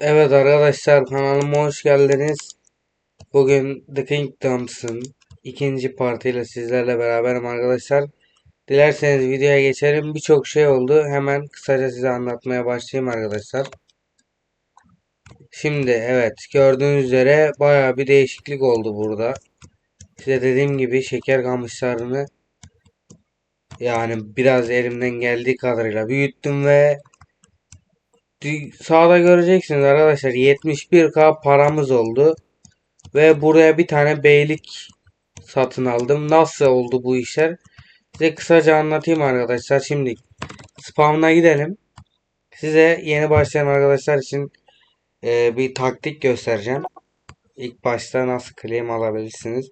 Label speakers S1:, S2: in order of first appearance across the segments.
S1: Evet arkadaşlar kanalıma hoş geldiniz. Bugün The Kingdoms'ın ikinci partiyle sizlerle beraberim arkadaşlar. Dilerseniz videoya geçelim. Birçok şey oldu. Hemen kısaca size anlatmaya başlayayım arkadaşlar. Şimdi evet gördüğünüz üzere baya bir değişiklik oldu burada. Size dediğim gibi şeker kamışlarını yani biraz elimden geldiği kadarıyla büyüttüm ve sağda göreceksiniz arkadaşlar 71k paramız oldu. Ve buraya bir tane beylik satın aldım. Nasıl oldu bu işler? Size kısaca anlatayım arkadaşlar. Şimdi spawn'a gidelim. Size yeni başlayan arkadaşlar için e, bir taktik göstereceğim. İlk başta nasıl claim alabilirsiniz.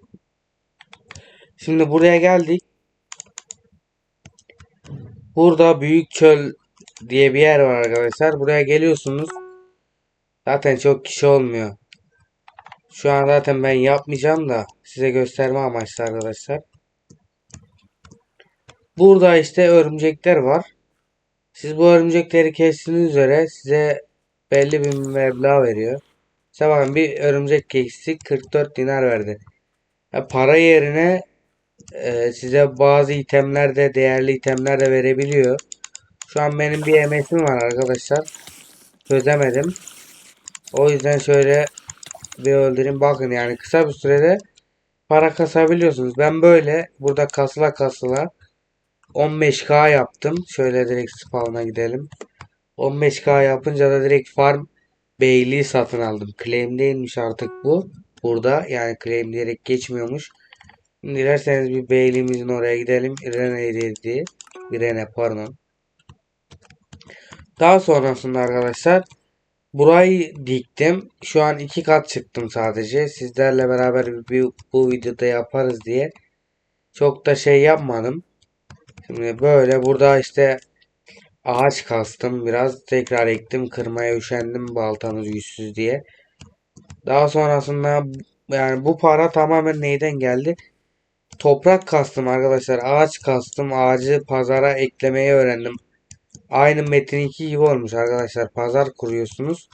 S1: Şimdi buraya geldik. Burada büyük çöl diye bir yer var arkadaşlar. Buraya geliyorsunuz. Zaten çok kişi olmuyor. Şu an zaten ben yapmayacağım da size gösterme amaçlı arkadaşlar. Burada işte örümcekler var. Siz bu örümcekleri kestiğiniz üzere size belli bir meblağ veriyor. İşte bakın bir örümcek kestik 44 dinar verdi. Ya para yerine e, size bazı itemler de değerli itemler de verebiliyor. Şu an benim bir MS'im var arkadaşlar. Çözemedim. O yüzden şöyle bir öldüreyim. Bakın yani kısa bir sürede para kasabiliyorsunuz. Ben böyle burada kasıla kasıla 15k yaptım. Şöyle direkt spawn'a gidelim. 15k yapınca da direkt farm beyliği satın aldım. Claim değilmiş artık bu. Burada yani claim diyerek geçmiyormuş. Dilerseniz bir beyliğimizin oraya gidelim. Irene diye. Irene pardon. Daha sonrasında arkadaşlar burayı diktim. Şu an iki kat çıktım sadece. Sizlerle beraber bir, bu videoda yaparız diye. Çok da şey yapmadım. Şimdi böyle burada işte ağaç kastım. Biraz tekrar ektim. Kırmaya üşendim baltamız güçsüz diye. Daha sonrasında yani bu para tamamen neyden geldi? Toprak kastım arkadaşlar. Ağaç kastım. Ağacı pazara eklemeyi öğrendim. Aynı Metin 2 gibi olmuş arkadaşlar. Pazar kuruyorsunuz.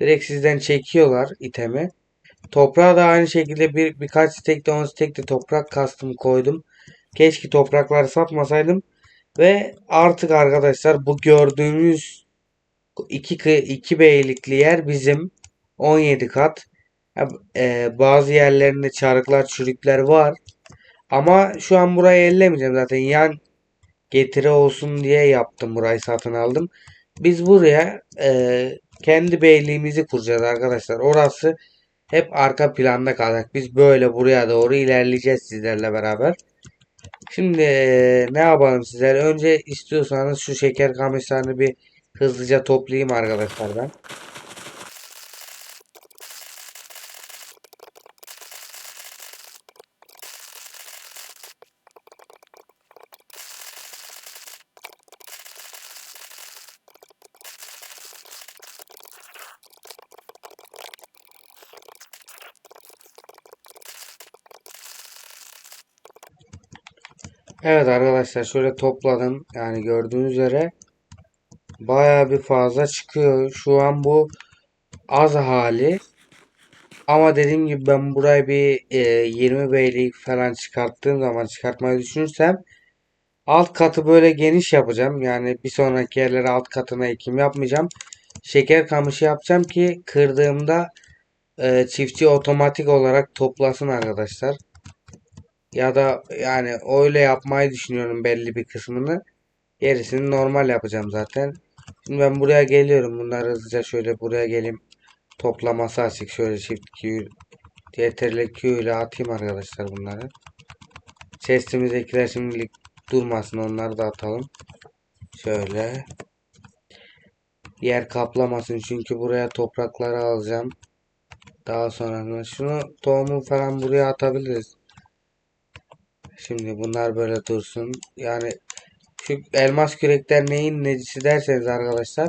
S1: Direkt sizden çekiyorlar itemi. Toprağa da aynı şekilde bir birkaç stekli 10 stekli toprak kastım koydum. Keşke toprakları satmasaydım. Ve artık arkadaşlar bu gördüğünüz iki, iki beylikli yer bizim 17 kat. Ee, bazı yerlerinde çarıklar çürükler var. Ama şu an burayı ellemeyeceğim zaten. Yan getiri olsun diye yaptım burayı satın aldım. Biz buraya e, kendi beyliğimizi kuracağız arkadaşlar. Orası hep arka planda kalacak. Biz böyle buraya doğru ilerleyeceğiz sizlerle beraber. Şimdi e, ne yapalım sizler? Önce istiyorsanız şu şeker kamışlarını bir hızlıca toplayayım arkadaşlar ben. Evet arkadaşlar şöyle topladım. Yani gördüğünüz üzere baya bir fazla çıkıyor. Şu an bu az hali. Ama dediğim gibi ben burayı bir e, 20 beylik falan çıkarttığım zaman çıkartmayı düşünürsem alt katı böyle geniş yapacağım. Yani bir sonraki yerlere alt katına ekim yapmayacağım. Şeker kamışı yapacağım ki kırdığımda e, çiftçi otomatik olarak toplasın arkadaşlar. Ya da yani öyle yapmayı düşünüyorum belli bir kısmını. Gerisini normal yapacağım zaten. Şimdi ben buraya geliyorum. Bunları hızlıca şöyle buraya geleyim. Toplaması açık. Şöyle çift Q, CTRL Q ile atayım arkadaşlar bunları. Chest'imizdekiler şimdilik durmasın. Onları da atalım. Şöyle. Yer kaplamasın. Çünkü buraya toprakları alacağım. Daha sonra şunu tohumu falan buraya atabiliriz. Şimdi bunlar böyle dursun. Yani şu elmas kürekler neyin necisi derseniz arkadaşlar.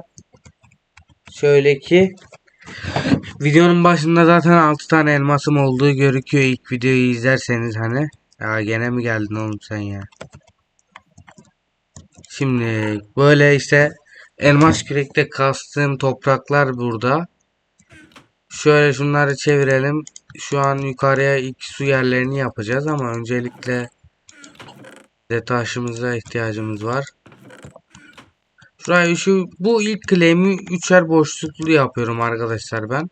S1: Şöyle ki videonun başında zaten 6 tane elmasım olduğu görüküyor ilk videoyu izlerseniz hani. Ya gene mi geldin oğlum sen ya? Şimdi böyle işte elmas kürekte kastığım topraklar burada. Şöyle şunları çevirelim. Şu an yukarıya ilk su yerlerini yapacağız ama öncelikle de ihtiyacımız var. Şurayı şu bu ilk claim'i üçer boşluklu yapıyorum arkadaşlar ben.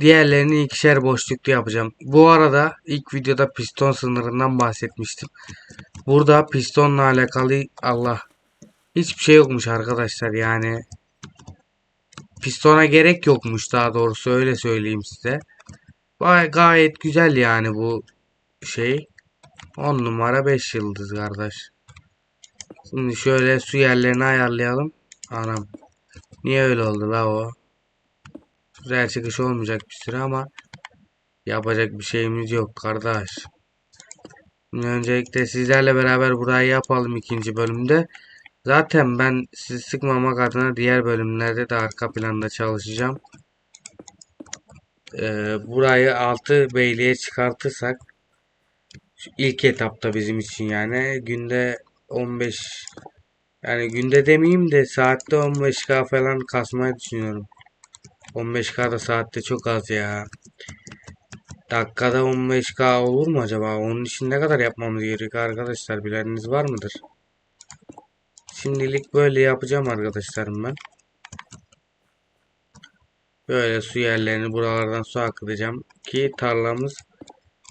S1: Diğerlerini ikişer boşluklu yapacağım. Bu arada ilk videoda piston sınırından bahsetmiştim. Burada pistonla alakalı Allah hiçbir şey yokmuş arkadaşlar yani. Pistona gerek yokmuş daha doğrusu öyle söyleyeyim size. Gay gayet güzel yani bu şey. 10 numara 5 yıldız kardeş. Şimdi şöyle su yerlerini ayarlayalım. Anam. Niye öyle oldu la o? Güzel çıkış olmayacak bir süre ama yapacak bir şeyimiz yok kardeş. Şimdi öncelikle sizlerle beraber burayı yapalım ikinci bölümde. Zaten ben sizi sıkmamak adına diğer bölümlerde de arka planda çalışacağım. Ee, burayı 6 beyliğe çıkartırsak şu ilk etapta bizim için yani günde 15 yani günde demeyeyim de saatte 15k falan kasmayı düşünüyorum. 15k da saatte çok az ya. Dakikada 15k olur mu acaba? Onun için ne kadar yapmamız gerekiyor arkadaşlar? Bileniniz var mıdır? Şimdilik böyle yapacağım arkadaşlarım ben. Böyle su yerlerini buralardan su akıtacağım ki tarlamız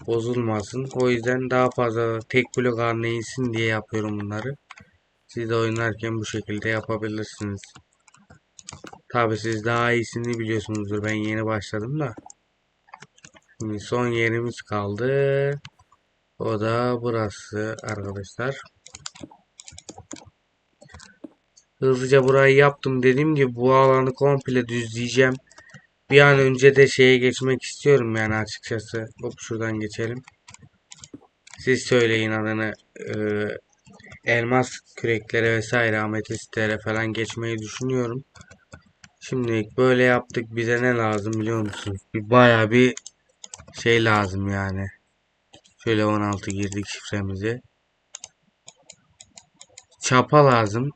S1: bozulmasın. O yüzden daha fazla tek blok haline insin diye yapıyorum bunları. Siz de oynarken bu şekilde yapabilirsiniz. Tabi siz daha iyisini biliyorsunuzdur. Ben yeni başladım da. Şimdi son yerimiz kaldı. O da burası arkadaşlar. Hızlıca burayı yaptım. Dediğim gibi bu alanı komple düzleyeceğim. Bir an önce de şeye geçmek istiyorum yani açıkçası. Hop şuradan geçelim. Siz söyleyin adını. Ee, elmas küreklere vesaire ametislere falan geçmeyi düşünüyorum. Şimdi böyle yaptık. Bize ne lazım biliyor musunuz? Bayağı bir şey lazım yani. Şöyle 16 girdik şifremizi. Çapa lazım.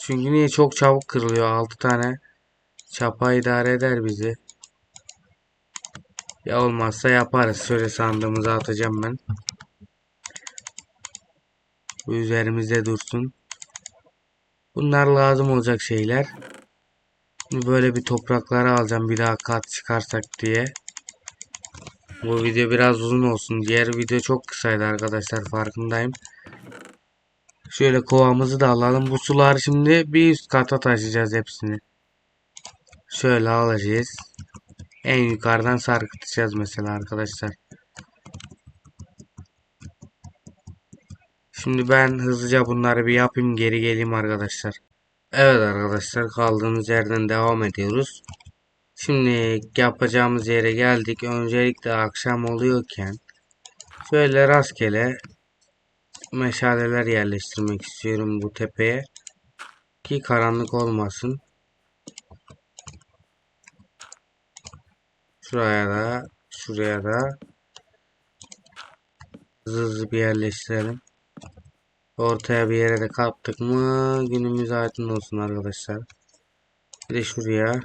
S1: Çünkü niye çok çabuk kırılıyor. 6 tane çapa idare eder bizi. Ya olmazsa yaparız. Şöyle sandığımıza atacağım ben. Bu üzerimizde dursun. Bunlar lazım olacak şeyler. Böyle bir toprakları alacağım bir daha kat çıkarsak diye. Bu video biraz uzun olsun. Diğer video çok kısaydı arkadaşlar farkındayım. Şöyle kovamızı da alalım. Bu sular şimdi bir üst kata taşıyacağız hepsini. Şöyle alacağız. En yukarıdan sarkıtacağız mesela arkadaşlar. Şimdi ben hızlıca bunları bir yapayım geri geleyim arkadaşlar. Evet arkadaşlar kaldığımız yerden devam ediyoruz. Şimdi yapacağımız yere geldik. Öncelikle akşam oluyorken şöyle rastgele meşaleler yerleştirmek istiyorum bu tepeye. Ki karanlık olmasın. Şuraya da şuraya da hızlı hızlı bir yerleştirelim. Ortaya bir yere de kaptık mı günümüz aydın olsun arkadaşlar. Bir de şuraya.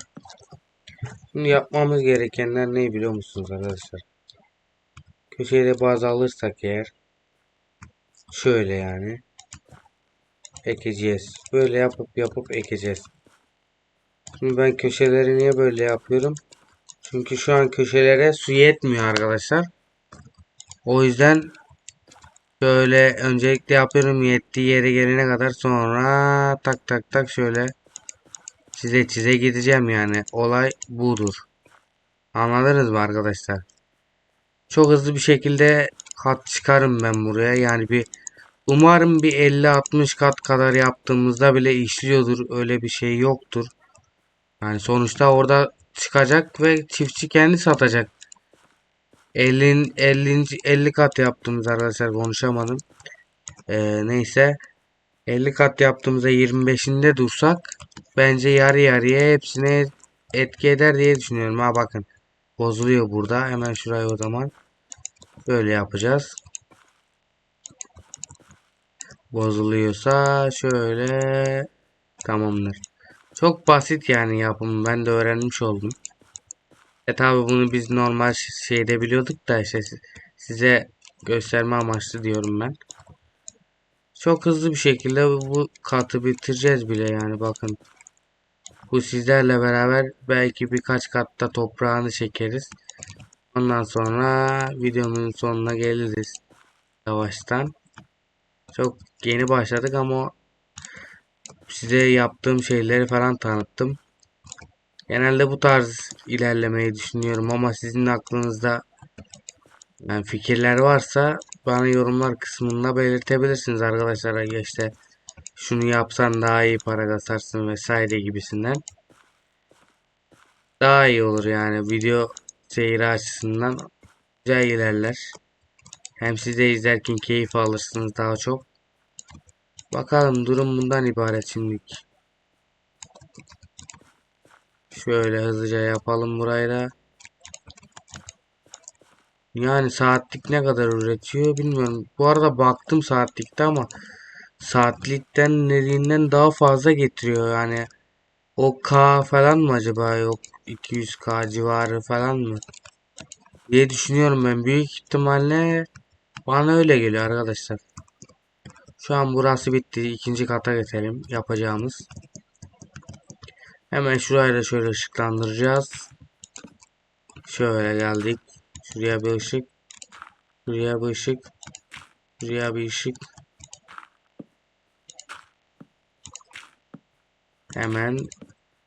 S1: Şimdi yapmamız gerekenler ne biliyor musunuz arkadaşlar? Köşeye de bazı alırsak eğer şöyle yani ekeceğiz. Böyle yapıp yapıp ekeceğiz. Şimdi ben köşeleri niye böyle yapıyorum? Çünkü şu an köşelere su yetmiyor arkadaşlar. O yüzden Şöyle öncelikle yapıyorum yettiği yere gelene kadar sonra tak tak tak şöyle çize çize gideceğim yani. Olay budur. Anladınız mı arkadaşlar? Çok hızlı bir şekilde kat çıkarım ben buraya. Yani bir umarım bir 50-60 kat kadar yaptığımızda bile işliyordur. Öyle bir şey yoktur. Yani sonuçta orada çıkacak ve çiftçi kendi satacak. 50 50 50 kat yaptığımız arkadaşlar konuşamadım. Ee, neyse 50 kat yaptığımızda 25'inde dursak bence yarı yarıya hepsine etki eder diye düşünüyorum. Ha bakın bozuluyor burada. Hemen şurayı o zaman böyle yapacağız. Bozuluyorsa şöyle tamamdır. Çok basit yani yapım. Ben de öğrenmiş oldum. E tabi bunu biz normal şeyde biliyorduk da işte si- size gösterme amaçlı diyorum ben. Çok hızlı bir şekilde bu katı bitireceğiz bile yani bakın. Bu sizlerle beraber belki birkaç katta toprağını çekeriz. Ondan sonra videonun sonuna geliriz. Yavaştan. Çok yeni başladık ama size yaptığım şeyleri falan tanıttım. Genelde bu tarz ilerlemeyi düşünüyorum ama sizin aklınızda yani fikirler varsa bana yorumlar kısmında belirtebilirsiniz arkadaşlar. Ya işte şunu yapsan daha iyi para kazarsın vesaire gibisinden. Daha iyi olur yani video seyri açısından güzel ilerler. Hem siz de izlerken keyif alırsınız daha çok. Bakalım durum bundan ibaret şimdilik. Şöyle hızlıca yapalım burayı da. Yani saatlik ne kadar üretiyor bilmiyorum. Bu arada baktım saatlikte ama saatlikten dediğinden daha fazla getiriyor yani. O K falan mı acaba yok 200K civarı falan mı? diye düşünüyorum ben. Büyük ihtimalle bana öyle geliyor arkadaşlar. Şu an burası bitti. İkinci kata geçelim yapacağımız. Hemen şurayı da şöyle ışıklandıracağız. Şöyle geldik. Şuraya bir ışık. Şuraya bir ışık. Şuraya bir ışık. Hemen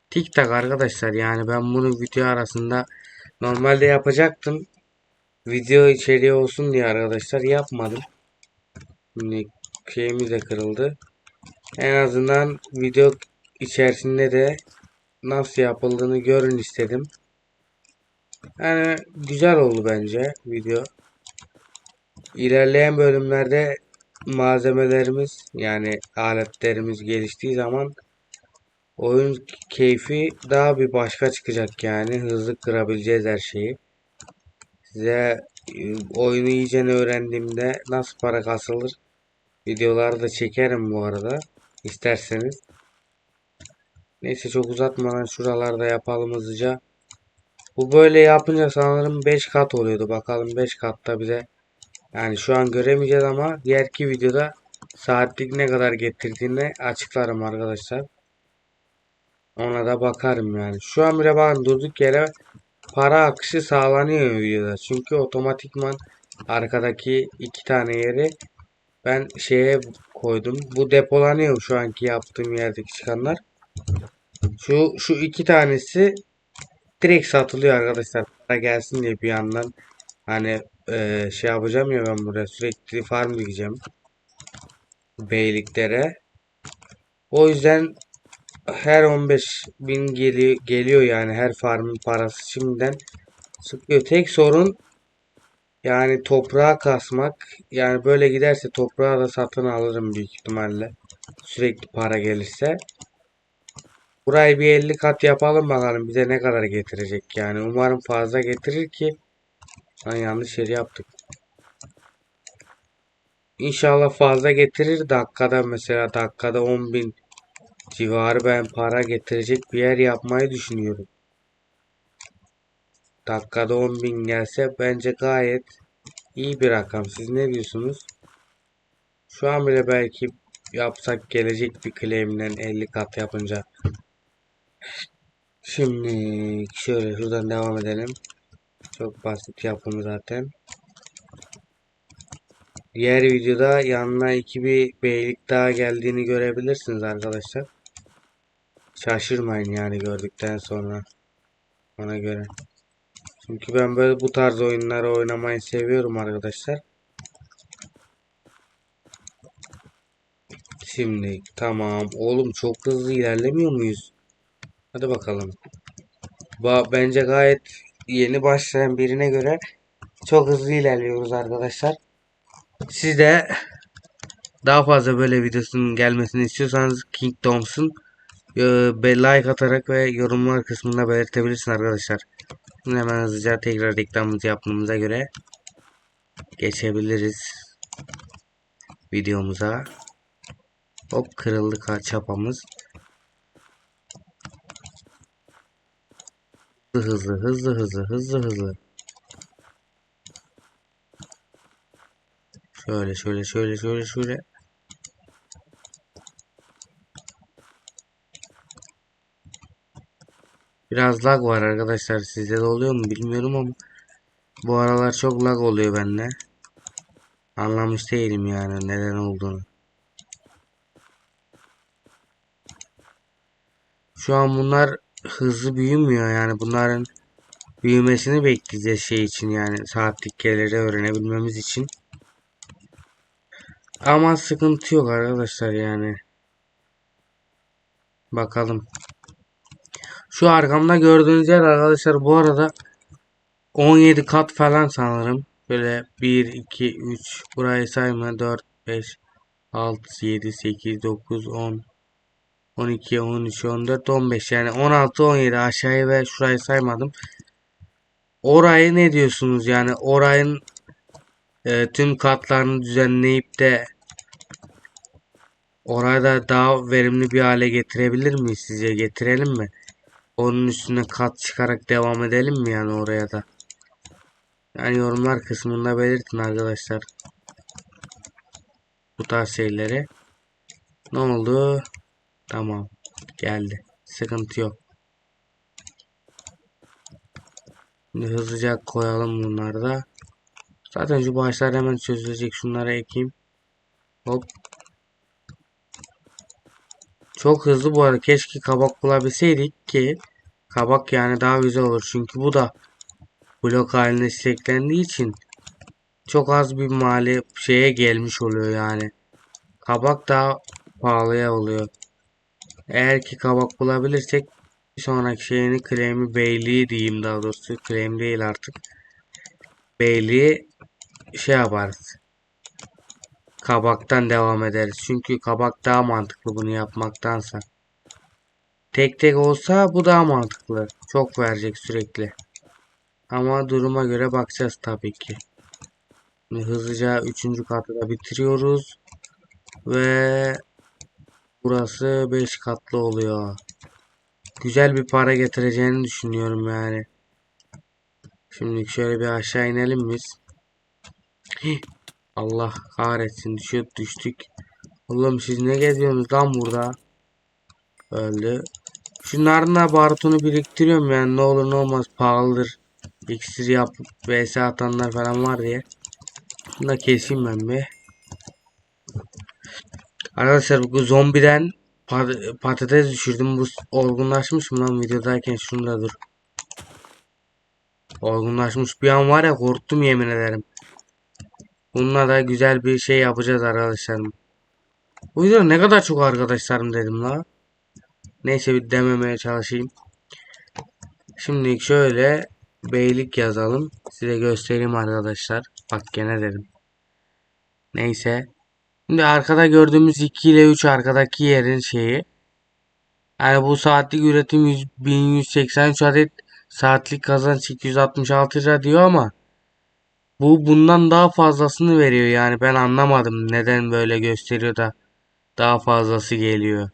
S1: tik tak arkadaşlar yani ben bunu video arasında normalde yapacaktım. Video içeriği olsun diye arkadaşlar yapmadım. Şimdi şeyimiz de kırıldı. En azından video içerisinde de nasıl yapıldığını görün istedim. Yani güzel oldu bence video. İlerleyen bölümlerde malzemelerimiz yani aletlerimiz geliştiği zaman oyun keyfi daha bir başka çıkacak yani hızlı kırabileceğiz her şeyi. Size e, oyunu iyice öğrendiğimde nasıl para kasılır videoları da çekerim bu arada isterseniz. Neyse çok uzatmadan şuralarda yapalım hızlıca. Bu böyle yapınca sanırım 5 kat oluyordu. Bakalım 5 katta bize yani şu an göremeyeceğiz ama diğerki videoda saatlik ne kadar getirdiğini açıklarım arkadaşlar. Ona da bakarım yani. Şu an bile bakın durduk yere para akışı sağlanıyor videoda. Çünkü otomatikman arkadaki iki tane yeri ben şeye koydum. Bu depolanıyor şu anki yaptığım yerdeki çıkanlar. Şu şu iki tanesi direkt satılıyor arkadaşlar. Para gelsin diye bir yandan hani e, şey yapacağım ya ben buraya sürekli farm dikeceğim. Beyliklere. O yüzden her 15 bin geliyor, geliyor yani her farmın parası şimdiden sıkıyor. Tek sorun yani toprağa kasmak. Yani böyle giderse toprağı da satın alırım büyük ihtimalle. Sürekli para gelirse. Burayı bir 50 kat yapalım bakalım bize ne kadar getirecek yani. Umarım fazla getirir ki. Lan yanlış yeri yaptık. İnşallah fazla getirir. Dakikada mesela dakikada 10 bin civarı ben para getirecek bir yer yapmayı düşünüyorum. Dakikada 10 bin gelse bence gayet iyi bir rakam. Siz ne diyorsunuz? Şu an bile belki yapsak gelecek bir claim'den 50 kat yapınca. Şimdi şöyle şuradan devam edelim. Çok basit yapımı zaten. Diğer videoda yanına iki bir beylik daha geldiğini görebilirsiniz arkadaşlar. Şaşırmayın yani gördükten sonra. Ona göre. Çünkü ben böyle bu tarz oyunları oynamayı seviyorum arkadaşlar. Şimdi tamam. Oğlum çok hızlı ilerlemiyor muyuz? Hadi bakalım. Ba bence gayet yeni başlayan birine göre çok hızlı ilerliyoruz arkadaşlar. Siz de daha fazla böyle videosunun gelmesini istiyorsanız Kingdoms'un e, like atarak ve yorumlar kısmında belirtebilirsiniz arkadaşlar. Şimdi hemen hızlıca tekrar reklamımızı yapmamıza göre geçebiliriz videomuza. Hop kırıldı çapamız. hızlı hızlı hızlı hızlı hızlı. Şöyle şöyle şöyle şöyle şöyle. Biraz lag var arkadaşlar. Sizde de oluyor mu bilmiyorum ama bu aralar çok lag oluyor bende. Anlamış değilim yani neden olduğunu. Şu an bunlar hızlı büyümüyor yani bunların büyümesini bekleyeceğiz şey için yani saatlikleri öğrenebilmemiz için. Ama sıkıntı yok arkadaşlar yani. Bakalım. Şu arkamda gördüğünüz yer arkadaşlar bu arada 17 kat falan sanırım. Böyle 1, 2, 3 burayı sayma 4, 5, 6, 7, 8, 9, 10, 12, 13, 14, 15 yani 16, 17 aşağıyı ve şurayı saymadım. Orayı ne diyorsunuz yani orayın e, tüm katlarını düzenleyip de orayı da daha verimli bir hale getirebilir miyiz sizce getirelim mi? Onun üstüne kat çıkarak devam edelim mi yani oraya da? Yani yorumlar kısmında belirtin arkadaşlar. Bu tarz şeyleri. Ne oldu? Tamam. Geldi. Sıkıntı yok. Şimdi hızlıca koyalım bunları da. Zaten şu başlar hemen çözülecek. Şunları ekeyim. Hop. Çok hızlı bu arada. Keşke kabak bulabilseydik ki kabak yani daha güzel olur. Çünkü bu da blok haline steklendiği için çok az bir mali şeye gelmiş oluyor yani. Kabak daha pahalıya oluyor. Eğer ki kabak bulabilirsek bir sonraki şeyini claim'i beyliği diyeyim daha doğrusu claim değil artık. Beyliği şey yaparız. Kabaktan devam ederiz. Çünkü kabak daha mantıklı bunu yapmaktansa. Tek tek olsa bu daha mantıklı. Çok verecek sürekli. Ama duruma göre bakacağız tabii ki. Şimdi hızlıca 3. katı da bitiriyoruz. Ve burası 5 katlı oluyor. Güzel bir para getireceğini düşünüyorum yani. Şimdi şöyle bir aşağı inelim biz. Allah kahretsin düşüp düştük. Oğlum siz ne geziyorsunuz lan burada? Öldü. Şunların da barutunu biriktiriyorum yani ne olur ne olmaz pahalıdır. İksir yap vs atanlar falan var diye. Bunu da keseyim ben bir. Arkadaşlar bu zombiden pat patates düşürdüm. Bu olgunlaşmış mı lan videodayken şunu dur. Olgunlaşmış bir an var ya korktum yemin ederim. Bununla da güzel bir şey yapacağız arkadaşlarım. Bu videoda ne kadar çok arkadaşlarım dedim la. Neyse bir dememeye çalışayım. Şimdi şöyle beylik yazalım. Size göstereyim arkadaşlar. Bak gene dedim. Neyse. Şimdi arkada gördüğümüz 2 ile 3 arkadaki yerin şeyi. Yani bu saatlik üretim 100, 1183 adet saatlik kazanç 266 lira diyor ama bu bundan daha fazlasını veriyor yani ben anlamadım neden böyle gösteriyor da daha fazlası geliyor.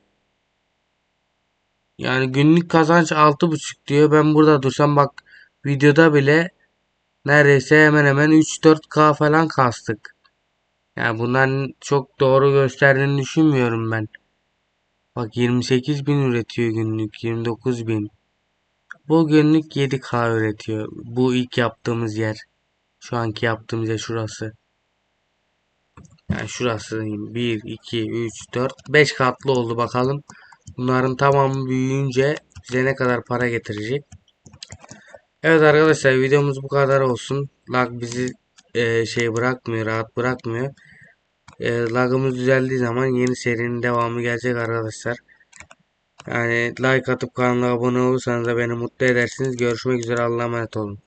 S1: Yani günlük kazanç 6.5 diyor. Ben burada dursam bak videoda bile neredeyse hemen hemen 3-4K falan kastık. Yani bunların çok doğru gösterdiğini düşünmüyorum ben. Bak 28 bin üretiyor günlük 29 bin. Bu günlük 7K üretiyor. Bu ilk yaptığımız yer. Şu anki yaptığımız yer şurası. Yani şurası 1, 2, 3, 4, 5 katlı oldu bakalım. Bunların tamamı büyüyünce bize ne kadar para getirecek. Evet arkadaşlar videomuz bu kadar olsun. Lag bizi e, şey bırakmıyor, rahat bırakmıyor. E, lagımız düzeldiği zaman yeni serinin devamı gelecek arkadaşlar. Yani like atıp kanala abone olursanız da beni mutlu edersiniz. Görüşmek üzere Allah'a emanet olun.